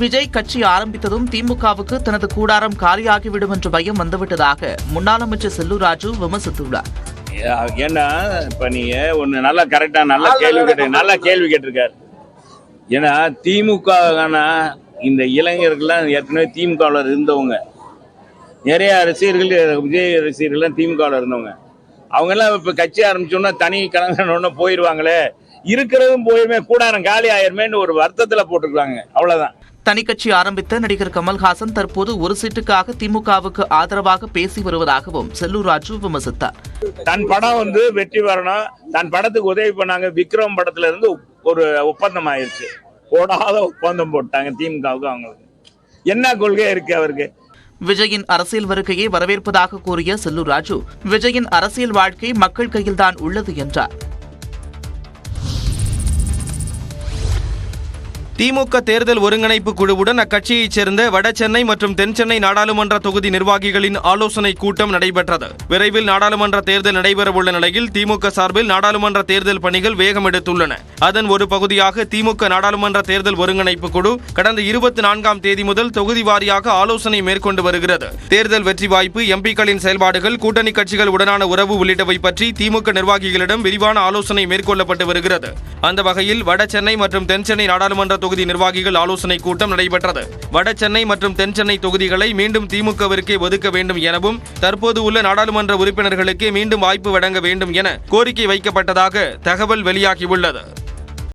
விஜய் கட்சி ஆரம்பித்ததும் திமுகவுக்கு தனது கூடாரம் காலியாகிவிடும் என்ற பயம் வந்துவிட்டதாக முன்னாள் அமைச்சர் செல்லூர் ராஜு விமர்சித்துள்ளார். ஏன்னா இப்ப நீங்க ஒண்ணு நல்லா கரெக்டா நல்ல கேள்வி கேட்டு நல்ல கேள்வி கேட்டிருக்காரு. ஏன்னா திமுக இந்த இளைஞர்கள்லாம் ஏற்கனவே திமுகவில் இருந்தவங்க. நிறைய ரசிகர்கள் விஜய் ரசிகர்கள்லாம் திமுகவில் இருந்தவங்க. அவங்க எல்லாம் இப்ப கட்சி ஆரம்பிச்சோன்னா தனி கணக்கணுன்னு போயிருவாங்களே. இருக்கிறதும் போயிருமே கூடாரம் காலி ஆயிருமேன்னு ஒரு வருத்தத்துல போட்டிருக்காங்க. அவ்வளவுதான். தனி கட்சி ஆரம்பித்த நடிகர் கமல்ஹாசன் தற்போது ஒரு சீட்டுக்காக திமுகவுக்கு ஆதரவாக பேசி வருவதாகவும் செல்லூர் ராஜு விமர்சித்தார். தன் படம் வந்து வெற்றி பெறணும் தன் படத்துக்கு உதவி பண்ணாங்க. விக்ரம் படத்துல இருந்து ஒரு ஒப்பந்தம் ஆயிருச்சு. போடாத ஒப்பந்தம் போட்டாங்க திமுகவுக்கு அவங்களுக்கு. என்ன கொள்கை இருக்கு அவருக்கு? விஜயின் அரசியல் வருகையை வரவேற்பதாக கூறிய செல்லூர் ராஜு விஜயின் அரசியல் வாழ்க்கை மக்கள் கையில்தான் உள்ளது என்றார். திமுக தேர்தல் ஒருங்கிணைப்பு குழுவுடன் அக்கட்சியைச் சேர்ந்த வட சென்னை மற்றும் தென்சென்னை நாடாளுமன்ற தொகுதி நிர்வாகிகளின் ஆலோசனை கூட்டம் நடைபெற்றது. விரைவில் நாடாளுமன்ற தேர்தல் நடைபெறவுள்ள நிலையில் திமுக சார்பில் நாடாளுமன்ற தேர்தல் பணிகள் வேகம் எடுத்துள்ளன. அதன் ஒரு பகுதியாக திமுக நாடாளுமன்ற தேர்தல் ஒருங்கிணைப்பு குழு கடந்த இருபத்தி நான்காம் தேதி முதல் தொகுதி வாரியாக ஆலோசனை மேற்கொண்டு வருகிறது. தேர்தல் வெற்றி வாய்ப்பு எம்பிக்களின் செயல்பாடுகள் கூட்டணி கட்சிகள் உடனான உறவு உள்ளிட்டவை பற்றி திமுக நிர்வாகிகளிடம் விரிவான ஆலோசனை மேற்கொள்ளப்பட்டு வருகிறது. அந்த வகையில் வட சென்னை மற்றும் தென்சென்னை நாடாளுமன்ற தொகுதி நிர்வாகிகள் ஆலோசனை கூட்டம் நடைபெற்றது. வட சென்னை மற்றும் தென் சென்னை தொகுதிகளை மீண்டும் திமுகவிற்கே ஒதுக்க வேண்டும் எனவும் தற்போது உள்ள நாடாளுமன்ற உறுப்பினர்களுக்கே மீண்டும் வாய்ப்பு வழங்க வேண்டும் என கோரிக்கை வைக்கப்பட்டதாக தகவல் வெளியாகியுள்ளது.